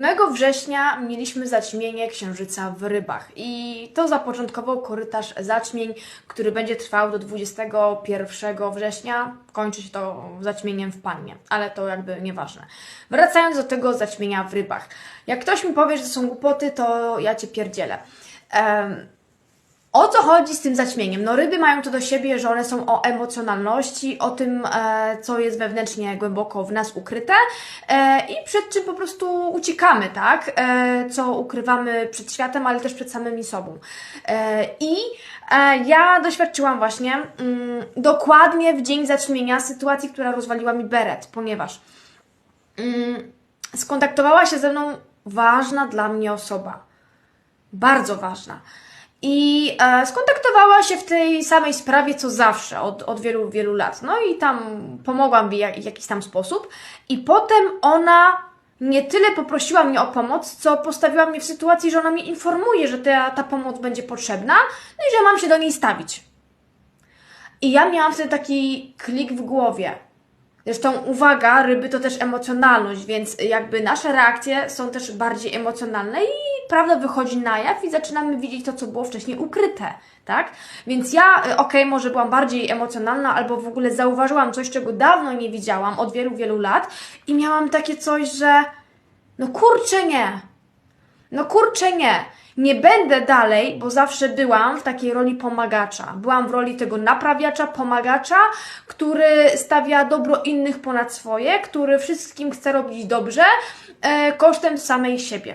7 września mieliśmy zaćmienie księżyca w rybach i to zapoczątkował korytarz zaćmień, który będzie trwał do 21 września. Kończy się to zaćmieniem w Pannie, ale to jakby nieważne. Wracając do tego zaćmienia w rybach. Jak ktoś mi powie, że to są głupoty, to ja cię pierdzielę. O co chodzi z tym zaćmieniem? No ryby mają to do siebie, że one są o emocjonalności, o tym, e, co jest wewnętrznie głęboko w nas ukryte e, i przed czym po prostu uciekamy, tak? E, co ukrywamy przed światem, ale też przed samymi sobą. E, I e, ja doświadczyłam właśnie mm, dokładnie w dzień zaćmienia sytuacji, która rozwaliła mi beret, ponieważ mm, skontaktowała się ze mną ważna dla mnie osoba. Bardzo ważna. I e, skontaktowała się w tej samej sprawie co zawsze, od, od wielu, wielu lat. No i tam pomogłam w jak, jakiś tam sposób. I potem ona nie tyle poprosiła mnie o pomoc, co postawiła mnie w sytuacji, że ona mnie informuje, że ta, ta pomoc będzie potrzebna, no i że mam się do niej stawić. I ja miałam wtedy taki klik w głowie. Zresztą uwaga, ryby to też emocjonalność, więc jakby nasze reakcje są też bardziej emocjonalne i prawda wychodzi na jaw i zaczynamy widzieć to, co było wcześniej ukryte, tak? Więc ja, y, okej, może byłam bardziej emocjonalna albo w ogóle zauważyłam coś, czego dawno nie widziałam, od wielu, wielu lat i miałam takie coś, że no kurczę nie, no kurczę nie. Nie będę dalej, bo zawsze byłam w takiej roli pomagacza. Byłam w roli tego naprawiacza, pomagacza, który stawia dobro innych ponad swoje, który wszystkim chce robić dobrze, e, kosztem samej siebie.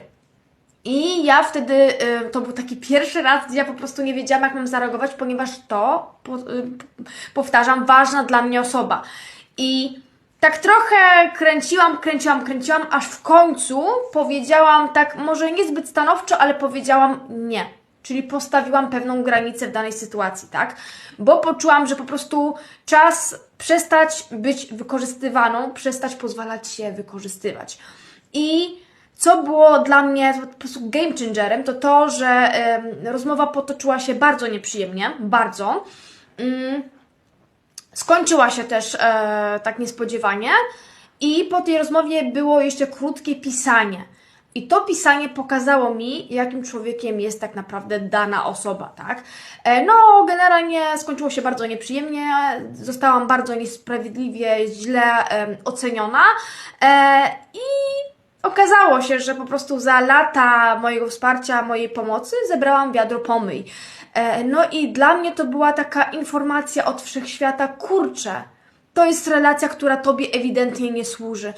I ja wtedy, y, to był taki pierwszy raz, gdzie ja po prostu nie wiedziałam, jak mam zareagować, ponieważ to, y, powtarzam, ważna dla mnie osoba. I tak trochę kręciłam, kręciłam, kręciłam, aż w końcu powiedziałam tak, może niezbyt stanowczo, ale powiedziałam nie. Czyli postawiłam pewną granicę w danej sytuacji, tak? Bo poczułam, że po prostu czas przestać być wykorzystywaną, przestać pozwalać się wykorzystywać. I co było dla mnie po prostu game changerem, to to, że em, rozmowa potoczyła się bardzo nieprzyjemnie, bardzo. Mm, skończyła się też e, tak niespodziewanie i po tej rozmowie było jeszcze krótkie pisanie. I to pisanie pokazało mi, jakim człowiekiem jest tak naprawdę dana osoba, tak? E, No, generalnie skończyło się bardzo nieprzyjemnie, zostałam bardzo niesprawiedliwie, źle oceniona e, i Okazało się, że po prostu za lata mojego wsparcia, mojej pomocy zebrałam wiadro pomyj. E, No i dla mnie to była taka informacja od wszechświata, kurczę, to jest relacja, która tobie ewidentnie nie służy.